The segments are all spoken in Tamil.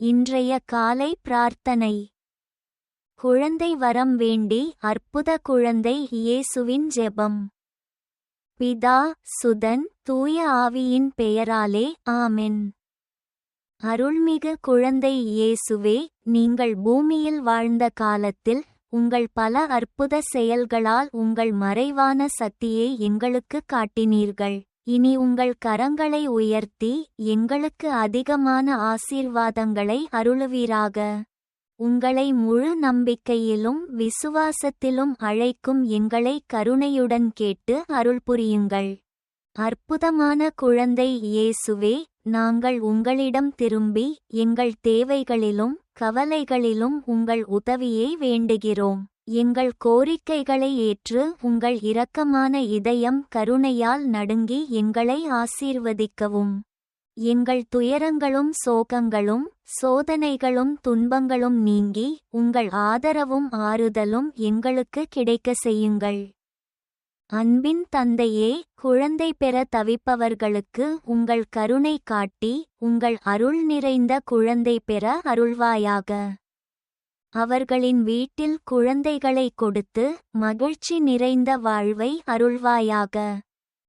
இன்றைய காலை பிரார்த்தனை. குழந்தை வரம் வேண்டி அற்புத குழந்தை இயேசுவின் ஜெபம். பிதா சுதன் தூய ஆவியின் பெயராலே ஆமென். அருள்மிகு குழந்தை இயேசுவே நீங்கள் பூமியில் வாழ்ந்த காலத்தில் உங்கள் பல அற்புத செயல்களால் உங்கள் மறைவான சக்தியை எங்களுக்கு காட்டினீர்கள். இனி உங்கள் கரங்களை உயர்த்தி எங்களுக்கு அதிகமான ஆசீர்வாதங்களை அருளுவீராக. உங்களை முழு நம்பிக்கையிலும் விசுவாசத்திலும் அழைக்கும் எங்களை கருணையுடன் கேட்டு அருள் புரியுங்கள். அற்புதமான குழந்தை இயேசுவே நாங்கள் உங்களிடம் திரும்பி எங்கள் தேவைகளிலும் கவலைகளிலும் உங்கள் உதவியை வேண்டுகிறோம். எங்கள் கோரிக்கைகளை ஏற்று உங்கள் இரக்கமான இதயம் கருணையால் நடுங்கி எங்களை ஆசீர்வதிக்கவும். எங்கள் துயரங்களும் சோகங்களும் சோதனைகளும் துன்பங்களும் நீங்கி உங்கள் ஆதரவும் ஆறுதலும் எங்களுக்கு கிடைக்க செய்யுங்கள். அன்பின் தந்தையே குழந்தை பெற தவிப்பவர்களுக்கு உங்கள் கருணை காட்டி உங்கள் அருள் நிறைந்த குழந்தை பெற அருள்வாயாக. அவர்களின் வீட்டில் குழந்தைகளை கொடுத்து மகிழ்ச்சி நிறைந்த வாழ்வை அருள்வாயாக.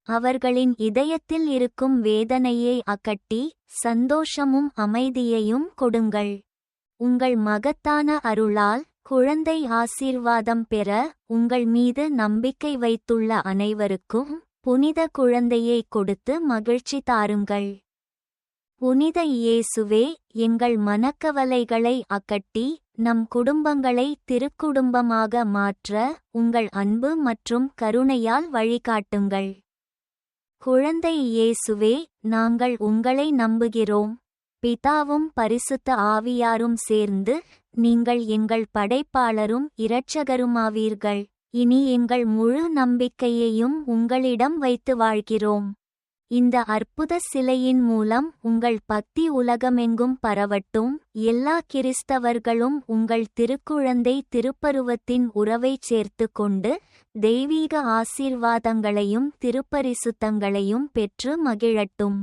அவர்களின் இதயத்தில் இருக்கும் வேதனையை அகட்டி சந்தோஷமும் அமைதியையும் கொடுங்கள். உங்கள் மகத்தான அருளால் குழந்தை ஆசீர்வாதம் பெற உங்கள் மீது நம்பிக்கை வைத்துள்ள அனைவருக்கும் புனித குழந்தையை கொடுத்து மகிழ்ச்சி தாருங்கள். புனித இயேசுவே எங்கள் மனக்கவலைகளை அகட்டி நம் குடும்பங்களை திருக்குடும்பமாக மாற்ற உங்கள் அன்பு மற்றும் கருணையால் வழிகாட்டுங்கள். குழந்தை இயேசுவே நாங்கள் உங்களை நம்புகிறோம். பிதாவும் பரிசுத்த ஆவியாரும் சேர்ந்து நீங்கள் எங்கள் படைப்பாளரும் இரட்சகருமாவீர்கள். இனி எங்கள் முழு நம்பிக்கையையும் உங்களிடம் வைத்து வாழ்கிறோம். இந்த அற்புத சிலையின் மூலம் உங்கள் பக்தி உலகமெங்கும் பரவட்டும். எல்லா கிறிஸ்தவர்களும் உங்கள் திருக்குழந்தை திருப்பருவத்தின் உறவைச் சேர்த்து கொண்டு தெய்வீக ஆசீர்வாதங்களையும் திருப்பரிசுத்தங்களையும் பெற்று மகிழட்டும்.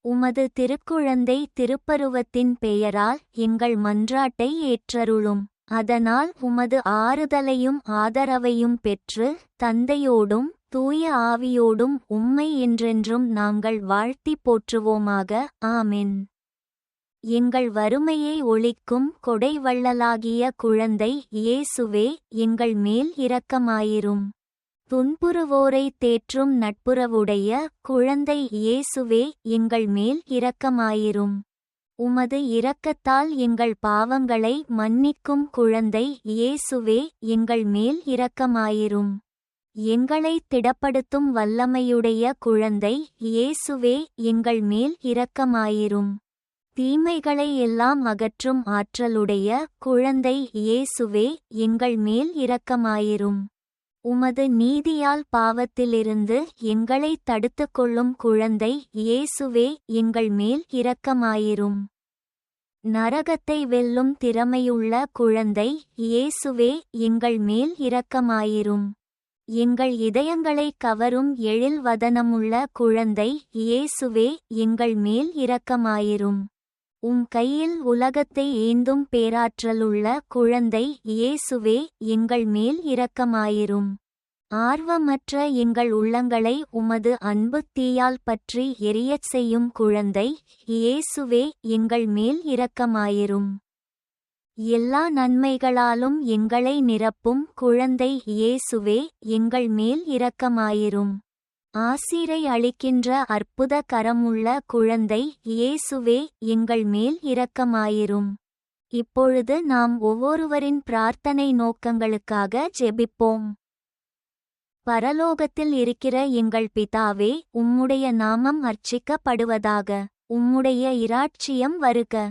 உமது திருக்குழந்தை திருப்பருவத்தின் பெயரால் எங்கள் மன்றாட்டை ஏற்றருளும். அதனால் உமது ஆறுதலையும் ஆதரவையும் பெற்று தந்தையோடும் தூய ஆவியோடும் உம்மை என்றென்றும் நாங்கள் வாழ்த்தி போற்றுவோமாக. ஆமென். எங்கள் வறுமையை ஒழிக்கும் கொடை வள்ளலாகிய குழந்தை இயேசுவே எங்கள் மேல் இரக்கமாயிரும். துன்புறுவோரை தேற்றும் நட்புறவுடைய குழந்தை இயேசுவே எங்கள் மேல் இரக்கமாயிரும். உமது இரக்கத்தால் எங்கள் பாவங்களை மன்னிக்கும் குழந்தை இயேசுவே எங்கள் மேல் இரக்கமாயிரும். எங்களை திடப்படுத்தும் வல்லமையுடைய குழந்தை இயேசுவே எங்கள் மேல் இரக்கமாயிரும். தீமைகளை எல்லாம் அகற்றும் ஆற்றலுடைய குழந்தை இயேசுவே எங்கள் மேல் இரக்கமாயிரும். உமது நீதியால் பாவத்திலிருந்து எங்களை தடுத்துக் கொள்ளும் குழந்தை இயேசுவே எங்கள் மேல் இரக்கமாயிரும். நரகத்தை வெல்லும் திறமையுள்ள குழந்தை இயேசுவே எங்கள் மேல் இரக்கமாயிரும். எங்கள் இதயங்களை கவரும் எழில் வதனமுள்ள குழந்தை இயேசுவே எங்கள் மேல் இரக்கமாயிரும். உம் கையில் உலகத்தை ஏந்தும் பேராற்றலுள்ள குழந்தை இயேசுவே எங்கள் மேல் இரக்கமாயிரும். ஆர்வமற்ற எங்கள் உள்ளங்களை உமது அன்பு தீயால் பற்றி எரியச் செய்யும் குழந்தை இயேசுவே எங்கள் மேல் இரக்கமாயிரும். எல்லா நன்மைகளாலும் எங்களை நிரப்பும் குழந்தை இயேசுவே எங்கள் மேல் இரக்கமாயிரும். ஆசீரை அளிக்கின்ற அற்புத கரமுள்ள குழந்தை இயேசுவே எங்கள் மேல் இரக்கமாயிரும். இப்பொழுது நாம் ஒவ்வொருவரின் பிரார்த்தனை நோக்கங்களுக்காக ஜெபிப்போம். பரலோகத்தில் இருக்கிற எங்கள் பிதாவே உம்முடைய நாமம் அர்ச்சிக்கப்படுவதாக உம்முடைய இராட்சியம் வருக.